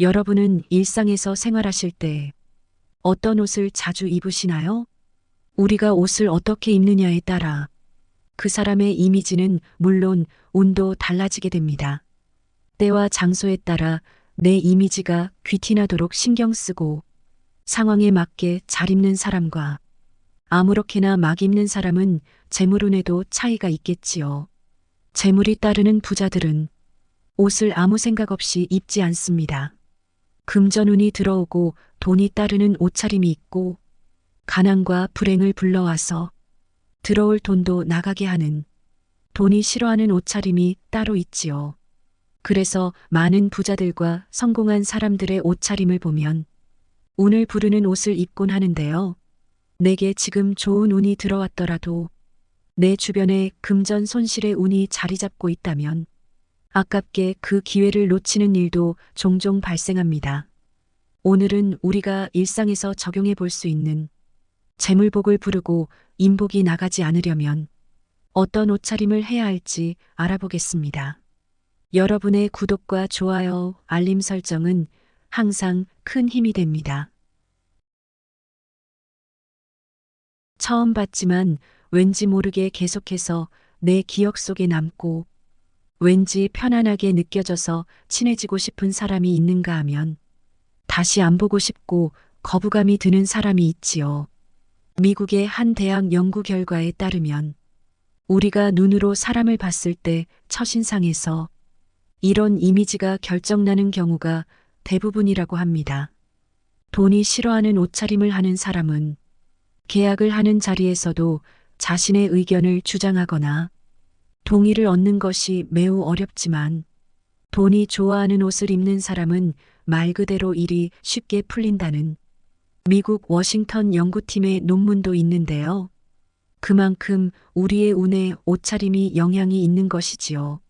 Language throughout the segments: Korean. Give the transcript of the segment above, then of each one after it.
여러분은 일상에서 생활하실 때 어떤 옷을 자주 입으시나요? 우리가 옷을 어떻게 입느냐에 따라 그 사람의 이미지는 물론 운도 달라지게 됩니다. 때와 장소에 따라 내 이미지가 귀티나도록 신경 쓰고 상황에 맞게 잘 입는 사람과 아무렇게나 막 입는 사람은 재물운에도 차이가 있겠지요. 재물이 따르는 부자들은 옷을 아무 생각 없이 입지 않습니다. 금전운이 들어오고 돈이 따르는 옷차림이 있고 가난과 불행을 불러와서 들어올 돈도 나가게 하는 돈이 싫어하는 옷차림이 따로 있지요. 그래서 많은 부자들과 성공한 사람들의 옷차림을 보면 운을 부르는 옷을 입곤 하는데요. 내게 지금 좋은 운이 들어왔더라도 내 주변에 금전 손실의 운이 자리 잡고 있다면 아깝게 그 기회를 놓치는 일도 종종 발생합니다. 오늘은 우리가 일상에서 적용해 볼 수 있는 재물복을 부르고 인복이 나가지 않으려면 어떤 옷차림을 해야 할지 알아보겠습니다. 여러분의 구독과 좋아요, 알림 설정은 항상 큰 힘이 됩니다. 처음 봤지만 왠지 모르게 계속해서 내 기억 속에 남고 왠지 편안하게 느껴져서 친해지고 싶은 사람이 있는가 하면 다시 안 보고 싶고 거부감이 드는 사람이 있지요. 미국의 한 대학 연구 결과에 따르면 우리가 눈으로 사람을 봤을 때 첫인상에서 이런 이미지가 결정나는 경우가 대부분이라고 합니다. 돈이 싫어하는 옷차림을 하는 사람은 계약을 하는 자리에서도 자신의 의견을 주장하거나 동의를 얻는 것이 매우 어렵지만 돈이 좋아하는 옷을 입는 사람은 말 그대로 일이 쉽게 풀린다는 미국 워싱턴 연구팀의 논문도 있는데요. 그만큼 우리의 운에 옷차림이 영향이 있는 것이지요.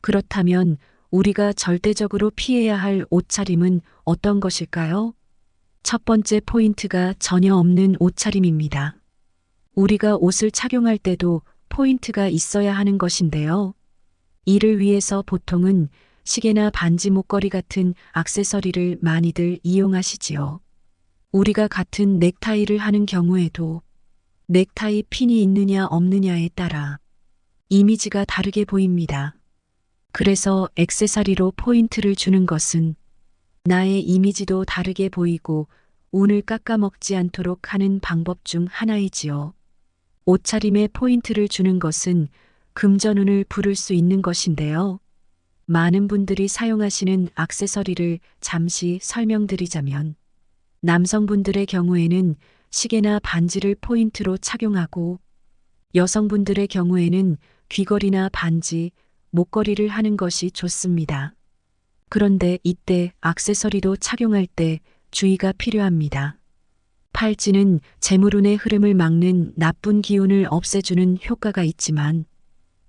그렇다면 우리가 절대적으로 피해야 할 옷차림은 어떤 것일까요? 첫 번째 포인트가 전혀 없는 옷차림입니다. 우리가 옷을 착용할 때도 포인트가 있어야 하는 것인데요. 이를 위해서 보통은 시계나 반지 목걸이 같은 악세서리를 많이들 이용하시지요. 우리가 같은 넥타이를 하는 경우에도 넥타이 핀이 있느냐 없느냐에 따라 이미지가 다르게 보입니다. 그래서 액세서리로 포인트를 주는 것은 나의 이미지도 다르게 보이고 운을 깎아먹지 않도록 하는 방법 중 하나이지요. 옷차림에 포인트를 주는 것은 금전운을 부를 수 있는 것인데요. 많은 분들이 사용하시는 악세서리를 잠시 설명드리자면 남성분들의 경우에는 시계나 반지를 포인트로 착용하고 여성분들의 경우에는 귀걸이나 반지, 목걸이를 하는 것이 좋습니다. 그런데 이때 악세서리도 착용할 때 주의가 필요합니다. 팔찌는 재물운의 흐름을 막는 나쁜 기운을 없애주는 효과가 있지만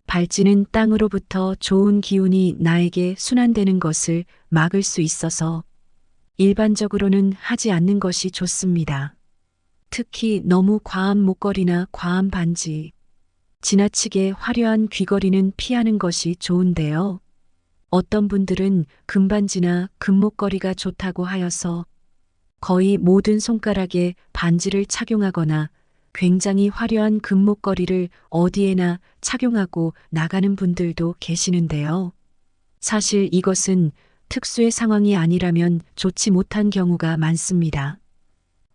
발찌는 땅으로부터 좋은 기운이 나에게 순환되는 것을 막을 수 있어서 일반적으로는 하지 않는 것이 좋습니다. 특히 너무 과한 목걸이나 과한 반지, 지나치게 화려한 귀걸이는 피하는 것이 좋은데요. 어떤 분들은 금반지나 금목걸이가 좋다고 하여서 거의 모든 손가락에 반지를 착용하거나 굉장히 화려한 금목걸이를 어디에나 착용하고 나가는 분들도 계시는데요. 사실 이것은 특수의 상황이 아니라면 좋지 못한 경우가 많습니다.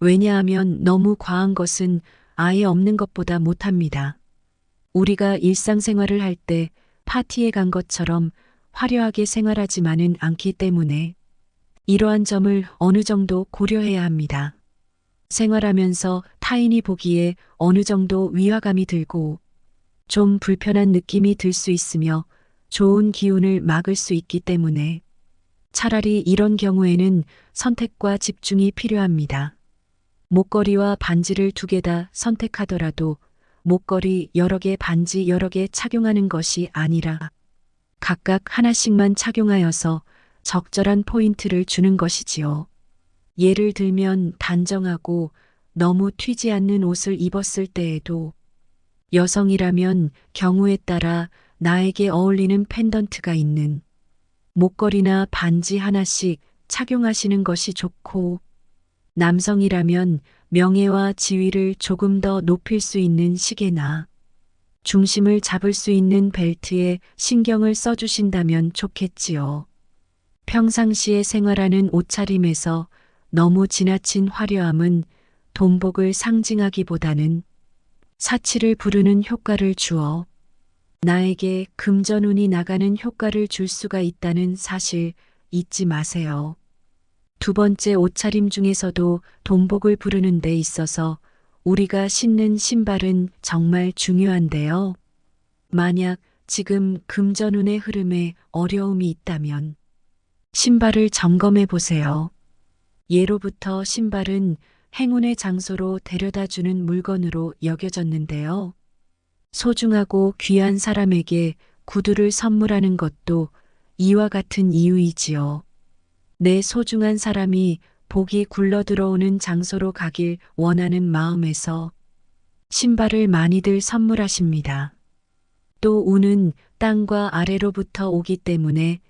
왜냐하면 너무 과한 것은 아예 없는 것보다 못합니다. 우리가 일상생활을 할 때 파티에 간 것처럼 화려하게 생활하지만은 않기 때문에 이러한 점을 어느 정도 고려해야 합니다. 생활하면서 타인이 보기에 어느 정도 위화감이 들고 좀 불편한 느낌이 들 수 있으며 좋은 기운을 막을 수 있기 때문에 차라리 이런 경우에는 선택과 집중이 필요합니다. 목걸이와 반지를 두 개 다 선택하더라도 목걸이 여러 개 반지 여러 개 착용하는 것이 아니라 각각 하나씩만 착용하여서 적절한 포인트를 주는 것이지요. 예를 들면 단정하고 너무 튀지 않는 옷을 입었을 때에도 여성이라면 경우에 따라 나에게 어울리는 펜던트가 있는 목걸이나 반지 하나씩 착용하시는 것이 좋고, 남성이라면 명예와 지위를 조금 더 높일 수 있는 시계나 중심을 잡을 수 있는 벨트에 신경을 써주신다면 좋겠지요. 평상시에 생활하는 옷차림에서 너무 지나친 화려함은 돈복을 상징하기보다는 사치를 부르는 효과를 주어 나에게 금전운이 나가는 효과를 줄 수가 있다는 사실 잊지 마세요. 두 번째 옷차림 중에서도 돈복을 부르는 데 있어서 우리가 신는 신발은 정말 중요한데요. 만약 지금 금전운의 흐름에 어려움이 있다면 신발을 점검해 보세요. 예로부터 신발은 행운의 장소로 데려다 주는 물건으로 여겨졌는데요. 소중하고 귀한 사람에게 구두를 선물하는 것도 이와 같은 이유이지요. 내 소중한 사람이 복이 굴러 들어오는 장소로 가길 원하는 마음에서 신발을 많이들 선물하십니다. 또 운은 땅과 아래로부터 오기 때문에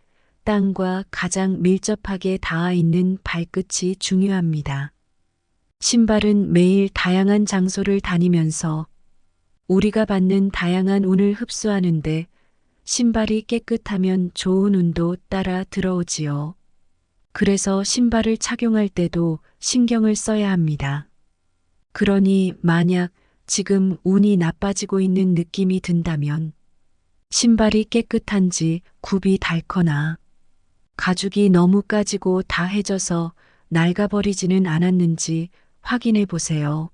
땅과 가장 밀접하게 닿아 있는 발끝이 중요합니다. 신발은 매일 다양한 장소를 다니면서 우리가 받는 다양한 운을 흡수하는데 신발이 깨끗하면 좋은 운도 따라 들어오지요. 그래서 신발을 착용할 때도 신경을 써야 합니다. 그러니 만약 지금 운이 나빠지고 있는 느낌이 든다면 신발이 깨끗한지 굽이 닳거나 가죽이 너무 까지고 다 해져서 낡아버리지는 않았는지 확인해 보세요.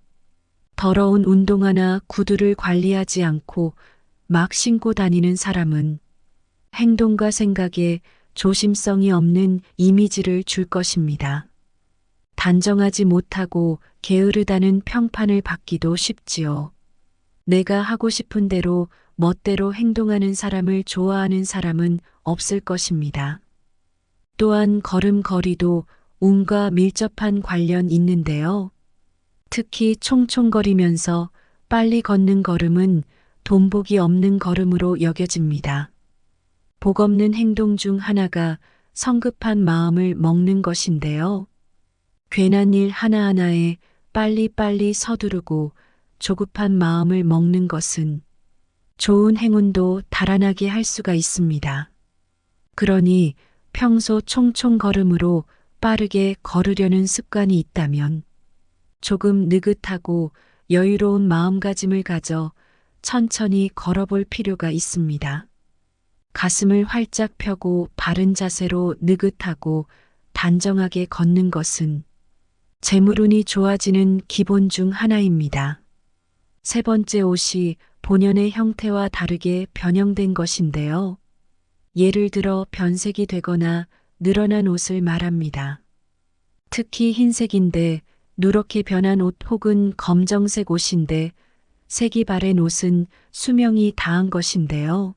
더러운 운동화나 구두를 관리하지 않고 막 신고 다니는 사람은 행동과 생각에 조심성이 없는 이미지를 줄 것입니다. 단정하지 못하고 게으르다는 평판을 받기도 쉽지요. 내가 하고 싶은 대로 멋대로 행동하는 사람을 좋아하는 사람은 없을 것입니다. 또한 걸음걸이도 운과 밀접한 관련 있는데요. 특히 총총거리면서 빨리 걷는 걸음은 돈복이 없는 걸음으로 여겨집니다. 복 없는 행동 중 하나가 성급한 마음을 먹는 것인데요. 괜한 일 하나하나에 빨리빨리 서두르고 조급한 마음을 먹는 것은 좋은 행운도 달아나게 할 수가 있습니다. 그러니 평소 총총 걸음으로 빠르게 걸으려는 습관이 있다면 조금 느긋하고 여유로운 마음가짐을 가져 천천히 걸어볼 필요가 있습니다. 가슴을 활짝 펴고 바른 자세로 느긋하고 단정하게 걷는 것은 재물운이 좋아지는 기본 중 하나입니다. 세 번째 옷이 본연의 형태와 다르게 변형된 것인데요. 예를 들어 변색이 되거나 늘어난 옷을 말합니다. 특히 흰색인데 누렇게 변한 옷 혹은 검정색 옷인데 색이 바랜 옷은 수명이 다한 것인데요.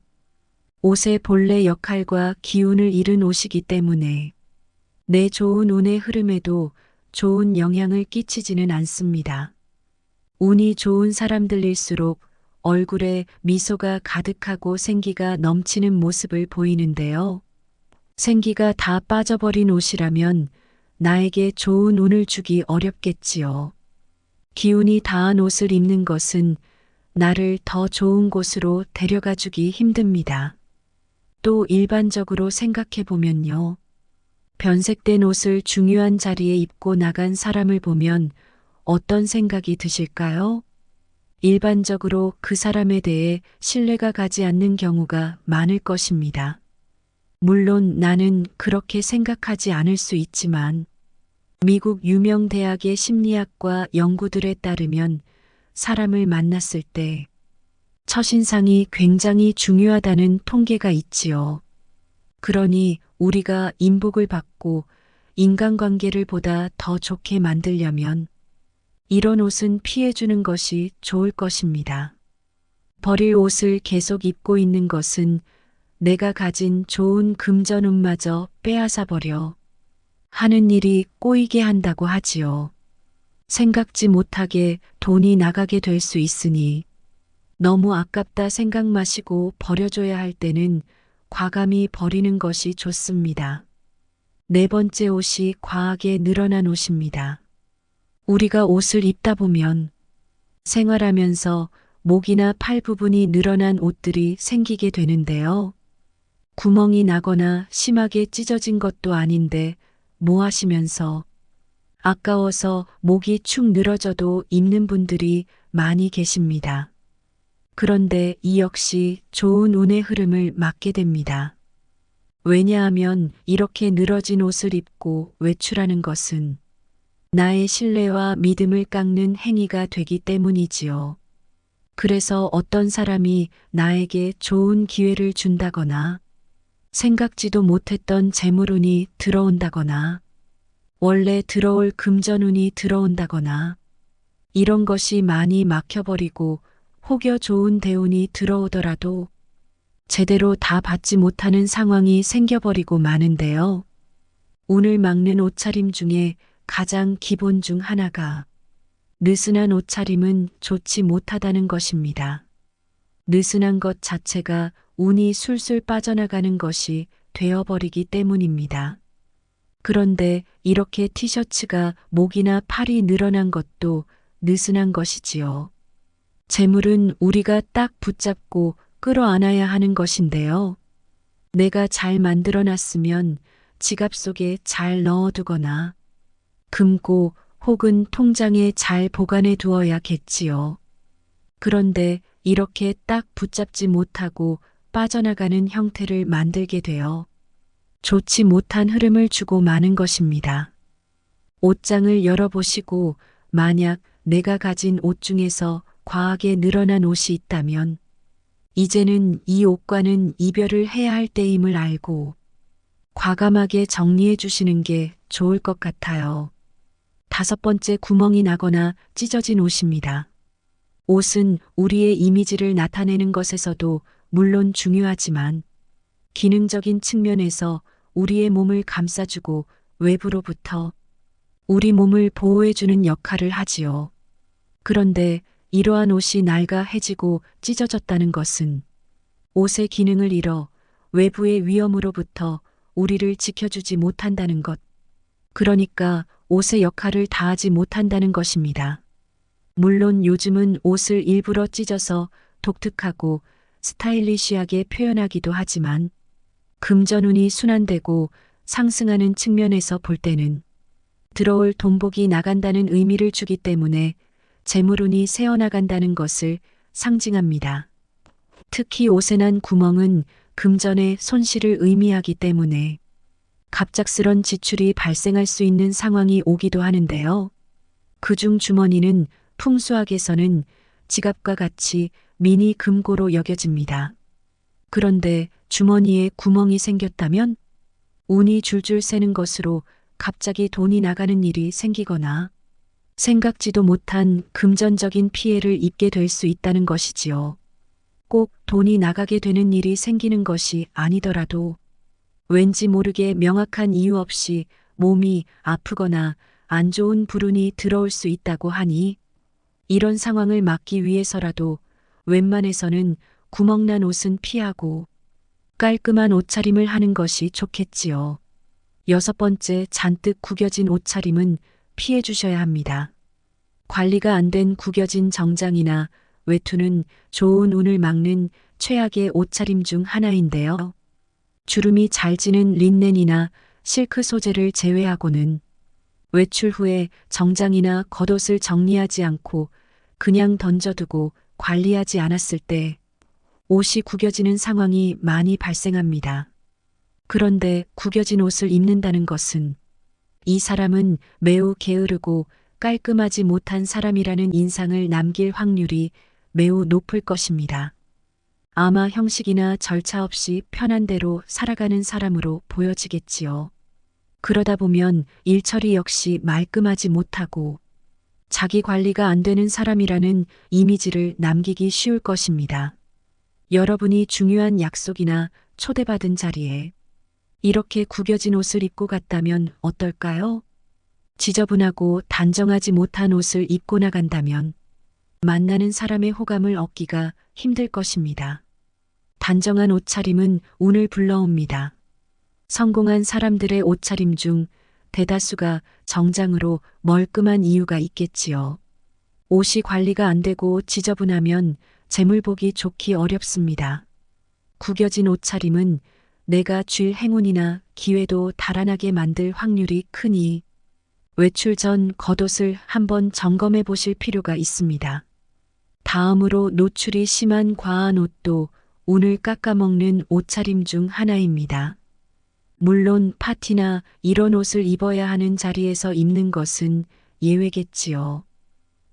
옷의 본래 역할과 기운을 잃은 옷이기 때문에 내 좋은 운의 흐름에도 좋은 영향을 끼치지는 않습니다. 운이 좋은 사람들일수록 얼굴에 미소가 가득하고 생기가 넘치는 모습을 보이는데요. 생기가 다 빠져버린 옷이라면 나에게 좋은 운을 주기 어렵겠지요. 기운이 다한 옷을 입는 것은 나를 더 좋은 곳으로 데려가 주기 힘듭니다. 또 일반적으로 생각해 보면요. 변색된 옷을 중요한 자리에 입고 나간 사람을 보면 어떤 생각이 드실까요? 일반적으로 그 사람에 대해 신뢰가 가지 않는 경우가 많을 것입니다. 물론 나는 그렇게 생각하지 않을 수 있지만 미국 유명 대학의 심리학과 연구들에 따르면 사람을 만났을 때 첫인상이 굉장히 중요하다는 통계가 있지요. 그러니 우리가 인복을 받고 인간관계를 보다 더 좋게 만들려면 이런 옷은 피해주는 것이 좋을 것입니다. 버릴 옷을 계속 입고 있는 것은 내가 가진 좋은 금전운마저 빼앗아 버려 하는 일이 꼬이게 한다고 하지요. 생각지 못하게 돈이 나가게 될 수 있으니 너무 아깝다 생각 마시고 버려줘야 할 때는 과감히 버리는 것이 좋습니다. 네 번째 옷이 과하게 늘어난 옷입니다. 우리가 옷을 입다 보면 생활하면서 목이나 팔 부분이 늘어난 옷들이 생기게 되는데요. 구멍이 나거나 심하게 찢어진 것도 아닌데 뭐 하시면서 아까워서 목이 축 늘어져도 입는 분들이 많이 계십니다. 그런데 이 역시 좋은 운의 흐름을 막게 됩니다. 왜냐하면 이렇게 늘어진 옷을 입고 외출하는 것은 나의 신뢰와 믿음을 깎는 행위가 되기 때문이지요. 그래서 어떤 사람이 나에게 좋은 기회를 준다거나 생각지도 못했던 재물운이 들어온다거나 원래 들어올 금전운이 들어온다거나 이런 것이 많이 막혀버리고 혹여 좋은 대운이 들어오더라도 제대로 다 받지 못하는 상황이 생겨버리고 마는데요. 운을 막는 옷차림 중에 가장 기본 중 하나가 느슨한 옷차림은 좋지 못하다는 것입니다. 느슨한 것 자체가 운이 술술 빠져나가는 것이 되어버리기 때문입니다. 그런데 이렇게 티셔츠가 목이나 팔이 늘어난 것도 느슨한 것이지요. 재물은 우리가 딱 붙잡고 끌어안아야 하는 것인데요. 내가 잘 만들어 놨으면 지갑 속에 잘 넣어두거나 금고 혹은 통장에 잘 보관해 두어야겠지요. 그런데 이렇게 딱 붙잡지 못하고 빠져나가는 형태를 만들게 되어 좋지 못한 흐름을 주고 마는 것입니다. 옷장을 열어보시고 만약 내가 가진 옷 중에서 과하게 늘어난 옷이 있다면 이제는 이 옷과는 이별을 해야 할 때임을 알고 과감하게 정리해 주시는 게 좋을 것 같아요. 다섯 번째 구멍이 나거나 찢어진 옷입니다. 옷은 우리의 이미지를 나타내는 것에서도 물론 중요하지만 기능적인 측면에서 우리의 몸을 감싸주고 외부로부터 우리 몸을 보호해주는 역할을 하지요. 그런데 이러한 옷이 낡아해지고 찢어졌다는 것은 옷의 기능을 잃어 외부의 위험으로부터 우리를 지켜주지 못한다는 것. 그러니까 옷의 역할을 다하지 못한다는 것입니다. 물론 요즘은 옷을 일부러 찢어서 독특하고 스타일리시하게 표현하기도 하지만 금전운이 순환되고 상승하는 측면에서 볼 때는 들어올 돈복이 나간다는 의미를 주기 때문에 재물운이 새어나간다는 것을 상징합니다. 특히 옷에 난 구멍은 금전의 손실을 의미하기 때문에 갑작스런 지출이 발생할 수 있는 상황이 오기도 하는데요. 그중 주머니는 풍수학에서는 지갑과 같이 미니 금고로 여겨집니다. 그런데 주머니에 구멍이 생겼다면 운이 줄줄 새는 것으로 갑자기 돈이 나가는 일이 생기거나 생각지도 못한 금전적인 피해를 입게 될 수 있다는 것이지요. 꼭 돈이 나가게 되는 일이 생기는 것이 아니더라도 왠지 모르게 명확한 이유 없이 몸이 아프거나 안 좋은 불운이 들어올 수 있다고 하니 이런 상황을 막기 위해서라도 웬만해서는 구멍난 옷은 피하고 깔끔한 옷차림을 하는 것이 좋겠지요. 여섯 번째 잔뜩 구겨진 옷차림은 피해 주셔야 합니다. 관리가 안 된 구겨진 정장이나 외투는 좋은 운을 막는 최악의 옷차림 중 하나인데요. 주름이 잘 지는 린넨이나 실크 소재를 제외하고는 외출 후에 정장이나 겉옷을 정리하지 않고 그냥 던져두고 관리하지 않았을 때 옷이 구겨지는 상황이 많이 발생합니다. 그런데 구겨진 옷을 입는다는 것은 이 사람은 매우 게으르고 깔끔하지 못한 사람이라는 인상을 남길 확률이 매우 높을 것입니다. 아마 형식이나 절차 없이 편한 대로 살아가는 사람으로 보여지겠지요. 그러다 보면 일처리 역시 말끔하지 못하고 자기 관리가 안 되는 사람이라는 이미지를 남기기 쉬울 것입니다. 여러분이 중요한 약속이나 초대받은 자리에 이렇게 구겨진 옷을 입고 갔다면 어떨까요? 지저분하고 단정하지 못한 옷을 입고 나간다면 만나는 사람의 호감을 얻기가 힘들 것입니다. 단정한 옷차림은 운을 불러옵니다. 성공한 사람들의 옷차림 중 대다수가 정장으로 멀끔한 이유가 있겠지요. 옷이 관리가 안 되고 지저분하면 재물 보기 좋기 어렵습니다. 구겨진 옷차림은 내가 줄 행운이나 기회도 달아나게 만들 확률이 크니 외출 전 겉옷을 한번 점검해 보실 필요가 있습니다. 다음으로 노출이 심한 과한 옷도 운을 깎아먹는 옷차림 중 하나입니다. 물론 파티나 이런 옷을 입어야 하는 자리에서 입는 것은 예외겠지요.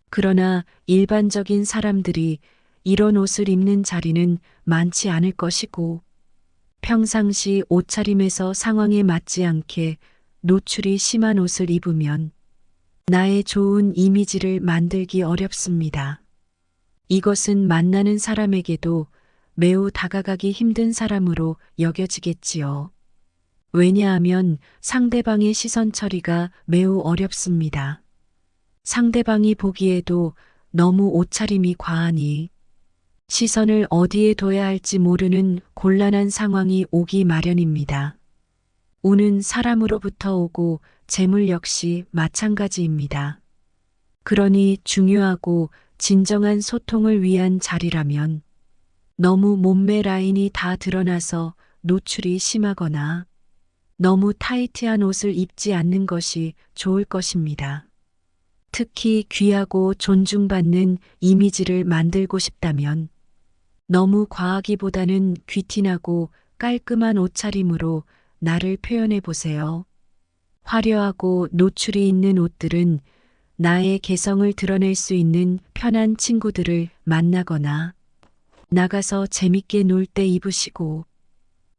그러나 일반적인 사람들이 이런 옷을 입는 자리는 많지 않을 것이고 평상시 옷차림에서 상황에 맞지 않게 노출이 심한 옷을 입으면 나의 좋은 이미지를 만들기 어렵습니다. 이것은 만나는 사람에게도 매우 다가가기 힘든 사람으로 여겨지겠지요. 왜냐하면 상대방의 시선 처리가 매우 어렵습니다. 상대방이 보기에도 너무 옷차림이 과하니 시선을 어디에 둬야 할지 모르는 곤란한 상황이 오기 마련입니다. 운은 사람으로부터 오고 재물 역시 마찬가지입니다. 그러니 중요하고 진정한 소통을 위한 자리라면 너무 몸매 라인이 다 드러나서 노출이 심하거나 너무 타이트한 옷을 입지 않는 것이 좋을 것입니다. 특히 귀하고 존중받는 이미지를 만들고 싶다면 너무 과하기보다는 귀티나고 깔끔한 옷차림으로 나를 표현해 보세요. 화려하고 노출이 있는 옷들은 나의 개성을 드러낼 수 있는 편한 친구들을 만나거나 나가서 재밌게 놀 때 입으시고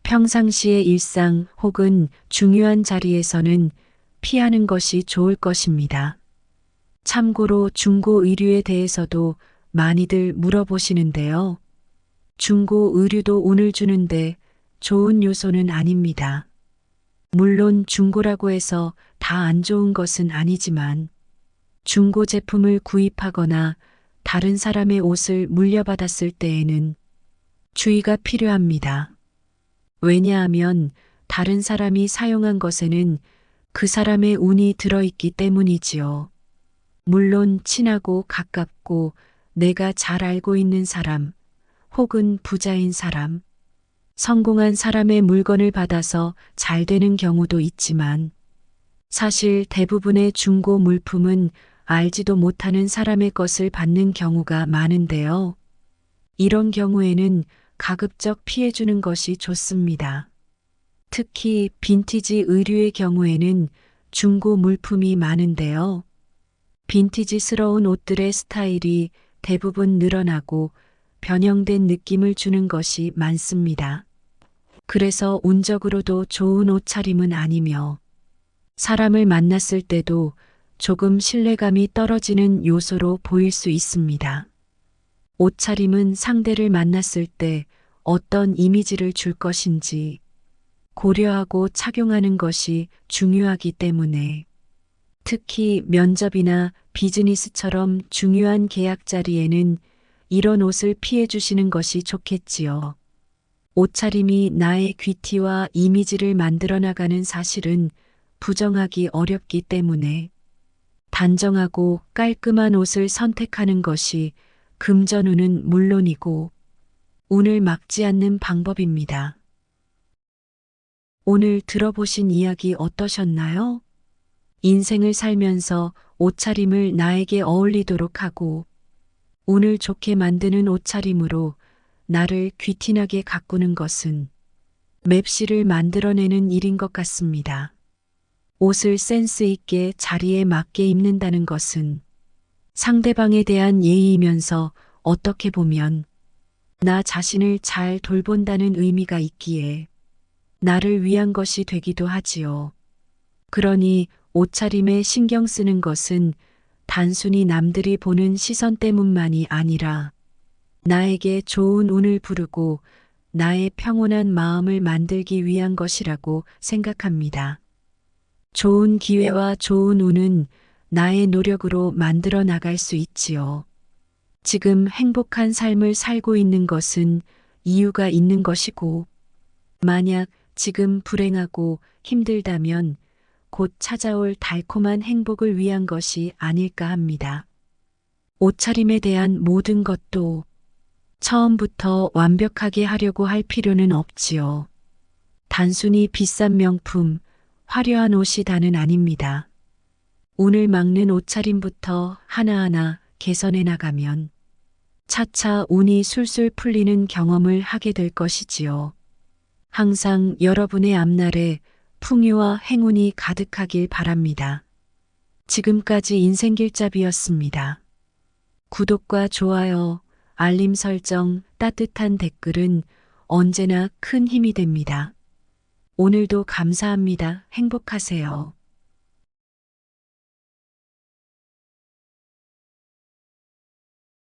평상시의 일상 혹은 중요한 자리에서는 피하는 것이 좋을 것입니다. 참고로 중고 의류에 대해서도 많이들 물어보시는데요. 중고 의류도 운을 주는데 좋은 요소는 아닙니다. 물론 중고라고 해서 다 안 좋은 것은 아니지만 중고 제품을 구입하거나 다른 사람의 옷을 물려받았을 때에는 주의가 필요합니다. 왜냐하면 다른 사람이 사용한 것에는 그 사람의 운이 들어있기 때문이지요. 물론 친하고 가깝고 내가 잘 알고 있는 사람, 혹은 부자인 사람, 성공한 사람의 물건을 받아서 잘 되는 경우도 있지만 사실 대부분의 중고 물품은 알지도 못하는 사람의 것을 받는 경우가 많은데요. 이런 경우에는 가급적 피해주는 것이 좋습니다. 특히 빈티지 의류의 경우에는 중고 물품이 많은데요. 빈티지스러운 옷들의 스타일이 대부분 늘어나고 변형된 느낌을 주는 것이 많습니다. 그래서 운적으로도 좋은 옷차림은 아니며 사람을 만났을 때도 조금 신뢰감이 떨어지는 요소로 보일 수 있습니다. 옷차림은 상대를 만났을 때 어떤 이미지를 줄 것인지 고려하고 착용하는 것이 중요하기 때문에 특히 면접이나 비즈니스처럼 중요한 계약 자리에는 이런 옷을 피해 주시는 것이 좋겠지요. 옷차림이 나의 귀티와 이미지를 만들어 나가는 사실은 부정하기 어렵기 때문에 단정하고 깔끔한 옷을 선택하는 것이 금전운은 물론이고 운을 막지 않는 방법입니다. 오늘 들어보신 이야기 어떠셨나요? 인생을 살면서 옷차림을 나에게 어울리도록 하고 운을 좋게 만드는 옷차림으로 나를 귀티나게 가꾸는 것은 맵시를 만들어내는 일인 것 같습니다. 옷을 센스 있게 자리에 맞게 입는다는 것은 상대방에 대한 예의이면서 어떻게 보면 나 자신을 잘 돌본다는 의미가 있기에 나를 위한 것이 되기도 하지요. 그러니 옷차림에 신경 쓰는 것은 단순히 남들이 보는 시선 때문만이 아니라 나에게 좋은 운을 부르고 나의 평온한 마음을 만들기 위한 것이라고 생각합니다. 좋은 기회와 좋은 운은 나의 노력으로 만들어 나갈 수 있지요. 지금 행복한 삶을 살고 있는 것은 이유가 있는 것이고, 만약 지금 불행하고 힘들다면 곧 찾아올 달콤한 행복을 위한 것이 아닐까 합니다. 옷차림에 대한 모든 것도 처음부터 완벽하게 하려고 할 필요는 없지요. 단순히 비싼 명품, 화려한 옷이 다는 아닙니다. 운을 막는 옷차림부터 하나하나 개선해 나가면 차차 운이 술술 풀리는 경험을 하게 될 것이지요. 항상 여러분의 앞날에 풍요와 행운이 가득하길 바랍니다. 지금까지 인생길잡이였습니다. 구독과 좋아요, 알림 설정, 따뜻한 댓글은 언제나 큰 힘이 됩니다. 오늘도 감사합니다. 행복하세요.